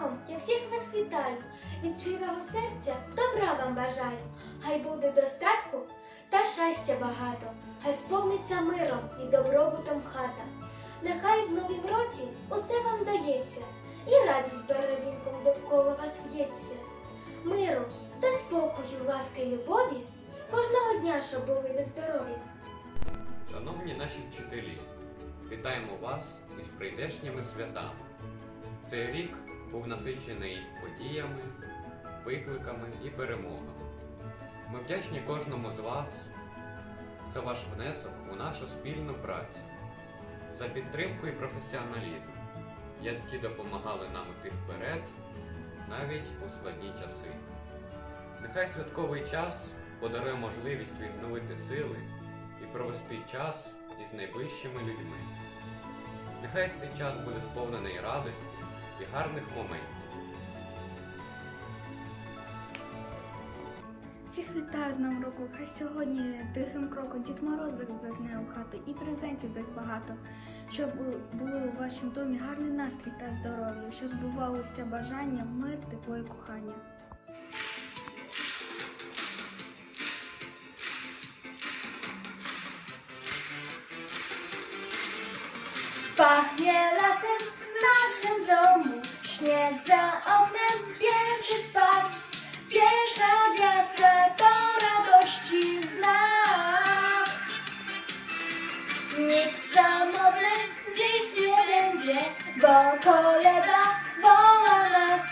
роком я всіх вас вітаю. Від щирого серця добра вам бажаю. Хай буде достатку та щастя багато. Хай сповниться миром і добробутом хата. Нехай в новім році усе вам дається, і радість беревінком довкола вас в'ється. Миру та спокою, ласки, любові, кожного дня, щоб були ви здорові. Шановні наші вчителі, вітаємо вас із прийдешніми святами. Цей рік був насичений подіями, викликами і перемогами. Ми вдячні кожному з вас за ваш внесок у нашу спільну працю, за підтримку і професіоналізм, які допомагали нам іти вперед навіть у складні часи. Нехай святковий час подарує можливість відновити сили і провести час із найближчими людьми. Нехай цей час буде сповнений радості і гарних моментів. Всіх вітаю з Новим роком. Хай сьогодні тихим кроком Дід Морозик загне у хату і презентів десь багато, щоб були у вашому домі гарний настрій та здоров'я, щоб збувалося бажання, мир, тепло і кохання. Bo kolega woła nas.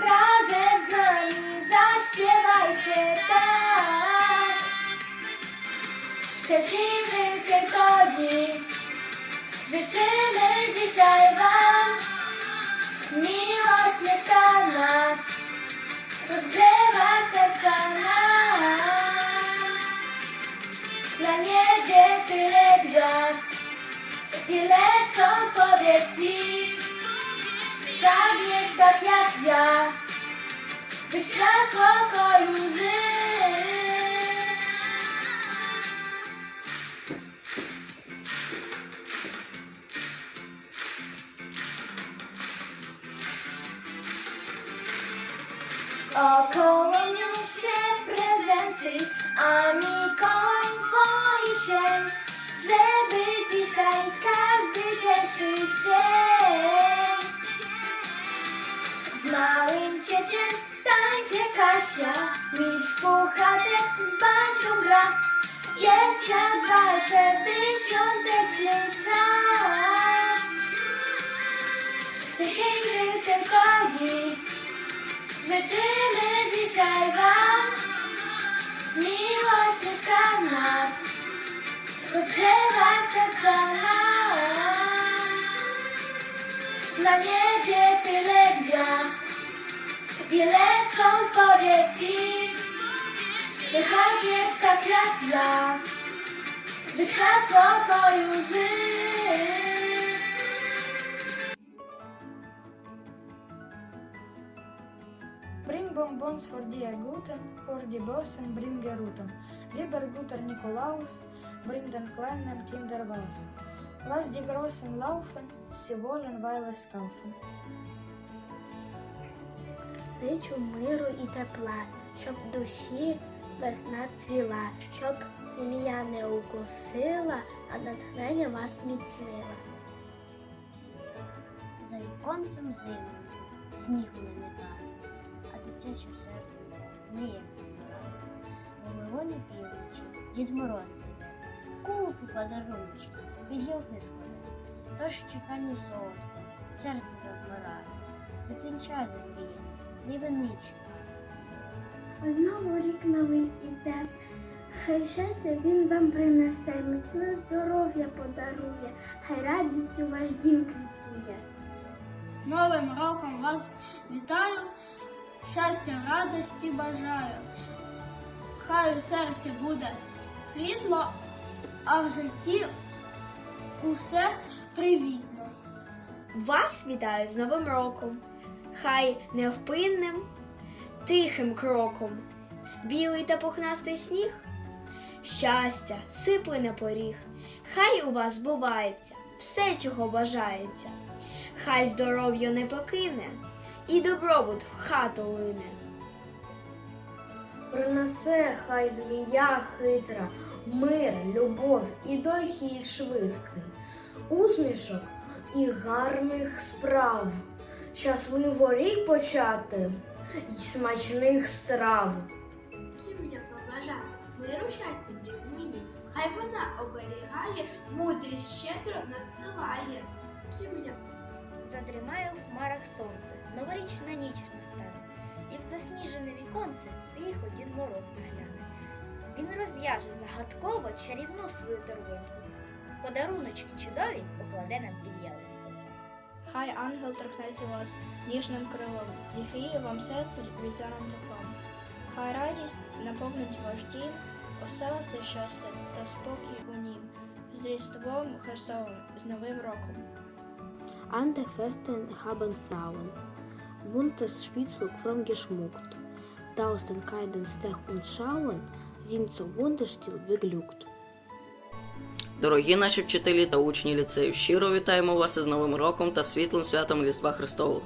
Razem z nami zaśpiewajcie tak. Szczęśliwych Wielkodni Życzymy dzisiaj Wam lecą powiedz im Pragniesz tak jak ja By światło koju żyć Około nią się prezenty, a Mikołaj boi się, żeby dzisiaj każdy cieszył się. Z małym cieciem tańczy Kasia, miś puchatek z Basią gra. Jest na walce, by świąteczny czas. Przyjdziemy tylko Życzymy dzisiaj Wam Miłość mieszka w nas Rozgrzewa serca nas Na niebie tyle gwiazd I lecą powiedz im Niechaj tak jak ja By światło koju żyć Bring bonbons for die Guten, for die Bosen bring Ruten. Lieber guter Nikolaus, bring den kleinen Kinder was. Die Großen laufen, sie wollen weil es kaufen. Зичу миру і тепла, щоб в душі весна цвіла, щоб змія не укусила, а натхнення вас міцнила. За віконцем зиму, снігу намітає, а дитяче серденько не як забирає. Волевоні півночі, Дід Мороз купу подаруночки, від гілки складе. Тож в чеканні солодко, серце завмирає, дитинча мріє, ніби не. Знову рік новий іде. Хай щастя він вам принесе, міцне здоров'я подарує, хай радістю ваш дім квітує. Новим роком вас вітаю, щастя, радості бажаю. Хай у серці буде світло, а в житті усе привітно. Вас вітаю з Новим роком. Хай невпинним, тихим кроком, білий та пухнастий сніг, щастя, сипле на поріг. Хай у вас збувається все, чого бажається. Хай здоров'я не покине, і добробут в хату лине. Принесе хай змія хитра, мир, любов і дохід швидкий, усмішок і гарних справ, щасливо рік почати й смачних страв. Сім'я побажати, миру щастя в рік змії. Хай вона оберігає, мудрість щедро надсилає. Сім'я Задрімає в хмарах сонце, новорічна ніч настане, і в засніжене віконце тихо Дід Мороз загляне. Він розв'яже загадково чарівну свою торбинку. Подаруночки чудові покладе нам під ялинку. Хай ангел торкнеться вас ніжним крилом, зігріє вам серце різдвяним теплом. Хай радість наповнить ваш дім, оселиться щастя та спокій у нім. З Різдвом Христовим, з Новим роком. Ante festen haben Frauen, buntes Spielzeug from geschmuckt. Tausend Kaiden Stech und Schauen sind so wunderstill beglückt. Дорогі наші вчителі та учні ліцею, щиро вітаємо вас із Новим роком та світлим святом Різдва Христового.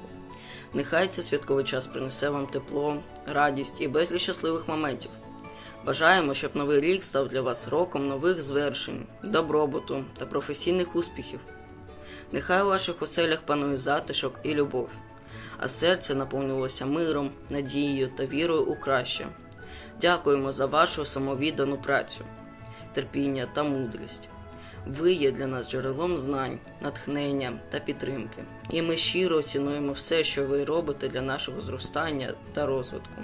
Нехай цей святковий час принесе вам тепло, радість і безліч щасливих моментів. Бажаємо, щоб новий рік став для вас роком нових звершень, добробуту та професійних успіхів. Нехай у ваших оселях панує затишок і любов, а серце наповнилося миром, надією та вірою у краще. Дякуємо за вашу самовіддану працю, терпіння та мудрість. Ви є для нас джерелом знань, натхнення та підтримки, і ми щиро цінуємо все, що ви робите для нашого зростання та розвитку.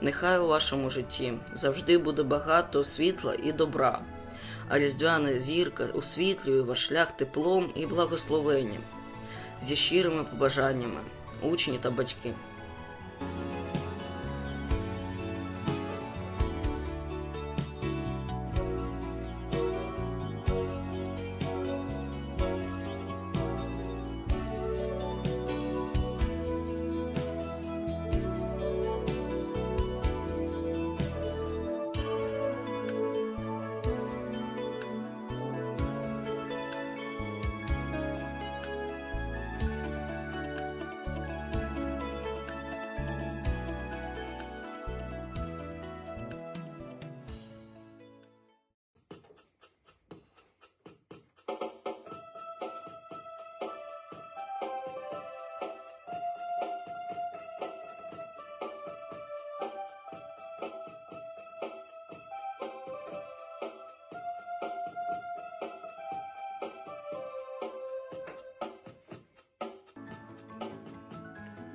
Нехай у вашому житті завжди буде багато світла і добра, а різдвяна зірка освітлює ваш шлях теплом і благословенням зі щирими побажаннями, учні та батьки.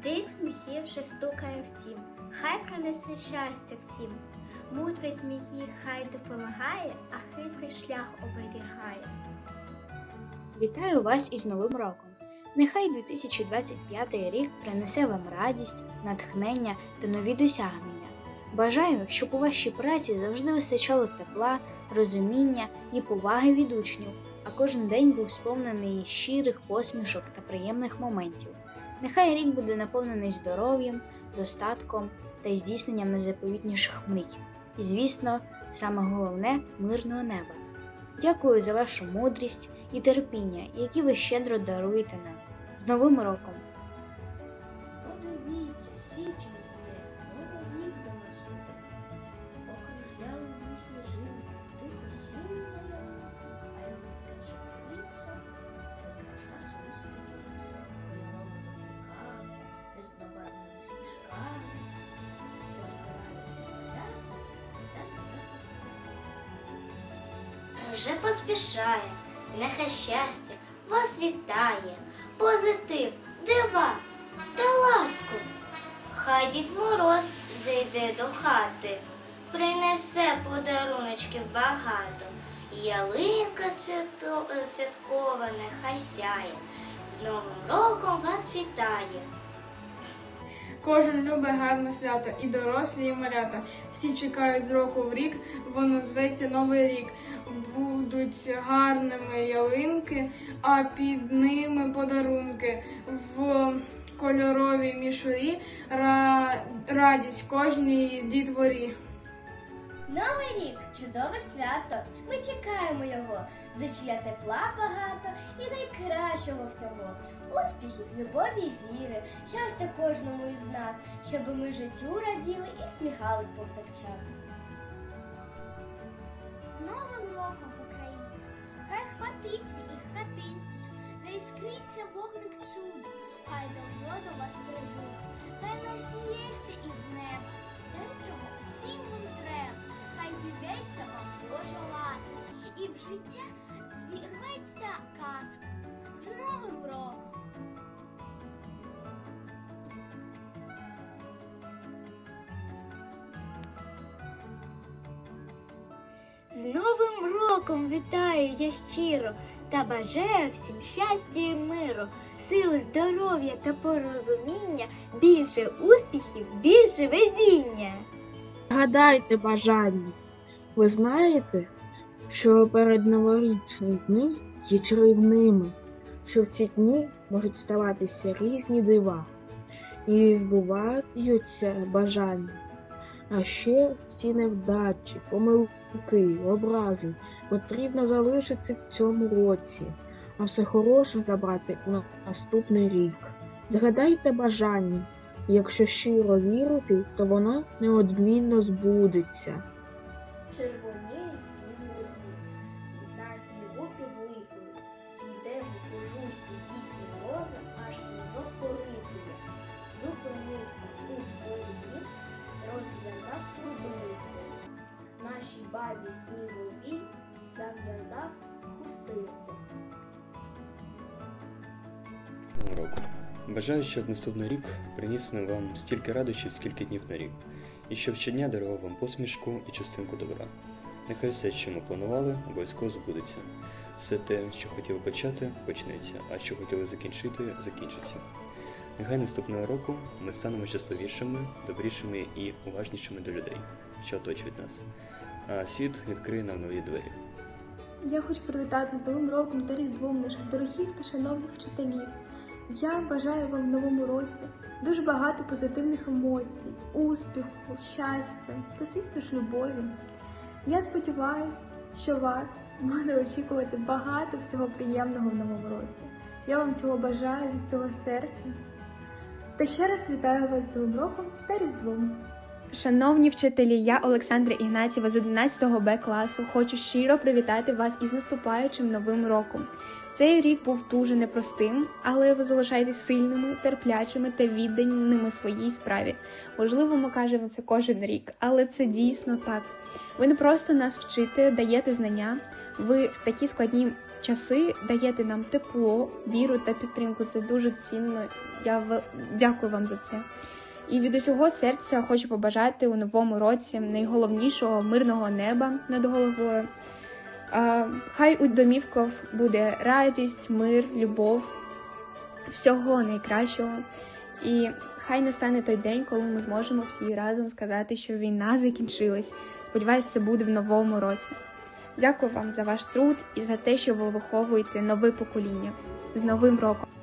Дик сміхів вже стукає всім, хай принесе щастя всім. Мудрий змії хай допомагає, а хитрий шлях оберігає. Вітаю вас із Новим роком! Нехай 2025 рік принесе вам радість, натхнення та нові досягнення. Бажаю, щоб у вашій праці завжди вистачало тепла, розуміння і поваги від учнів, а кожен день був сповнений щирих посмішок та приємних моментів. Нехай рік буде наповнений здоров'ям, достатком та здійсненням найзаповітніших мрій. І, звісно, саме головне мирного неба. Дякую за вашу мудрість і терпіння, які ви щедро даруєте нам. З Новим роком! Вже поспішає, нехай щастя вас вітає, позитив, дива та ласку. Хай Дід Мороз зайде до хати, принесе подаруночків багато. Ялинка святкова нехай сяє. З Новим роком вас вітає. Кожен любить гарне свято, і дорослі, і малята. Всі чекають з року в рік, воно зветься Новий рік. Будуть гарними ялинки, а під ними подарунки в кольоровій мішурі. Ра- Радість кожній дітворі. Новий рік чудове свято. Ми чекаємо його. Зичу я тепла багато і найкращого всього. Успіхів, любові віри, щастя кожному із нас, щоби ми життю раділи і сміхались повсякчас. Хай і хатинці, заіскриться вогник чуду, хай до вас прибуде, хай насіється із неба, те, чого усім вам треба, хай зійдеться вам Божа ласка, і в життя вірветься казка. З Новим роком! З Новим роком вітаю я щиро та бажаю всім щастя і миру, сили, здоров'я та порозуміння, більше успіхів, більше везіння. Гадайте бажання. Ви знаєте, що перед новорічні дні є чарівними, що в ці дні можуть ставатися різні дива і збуваються бажання. А ще всі невдачі, помилки, образи потрібно залишити в цьому році, а все хороше забрати на наступний рік. Згадайте бажання, якщо щиро вірити, то воно неодмінно збудеться. Червоніє Бабі сніговій зав'язав хустинку. Року. Бажаю, щоб наступний рік приніс нам вам стільки радощів, скільки днів на рік, і щоб щодня дарував вам посмішку і частинку добра. Нехай все, що ми планували, обов'язково збудеться. Все те, що хотіли почати, почнеться, а що хотіли закінчити, закінчиться. Нехай наступного року ми станемо щасливішими, добрішими і уважнішими до людей, що оточують нас. А світ відкриє нам нові двері. Я хочу привітати з Новим роком та Різдвом наших дорогих та шановних вчителів. Я бажаю вам в новому році дуже багато позитивних емоцій, успіху, щастя та, звісно ж, любові. Я сподіваюся, що вас буде очікувати багато всього приємного в новому році. Я вам цього бажаю від цього серця. Та ще раз вітаю вас з Новим роком та Різдвом. Шановні вчителі, я Олександра Ігнатєва з 11 Б класу. Хочу щиро привітати вас із наступаючим новим роком. Цей рік був дуже непростим, але ви залишаєтесь сильними, терплячими та відданими своїй справі. Можливо, ми кажемо це кожен рік, але це дійсно так. Ви не просто нас вчите, даєте знання. Ви в такі складні часи даєте нам тепло, віру та підтримку. Це дуже цінно. Я в- дякую вам за це. І від усього серця хочу побажати у новому році найголовнішого мирного неба над головою. Хай у домівках буде радість, мир, любов, всього найкращого. І хай настане той день, коли ми зможемо всі разом сказати, що війна закінчилась. Сподіваюсь, це буде в новому році. Дякую вам за ваш труд і за те, що ви виховуєте нове покоління з Новим роком.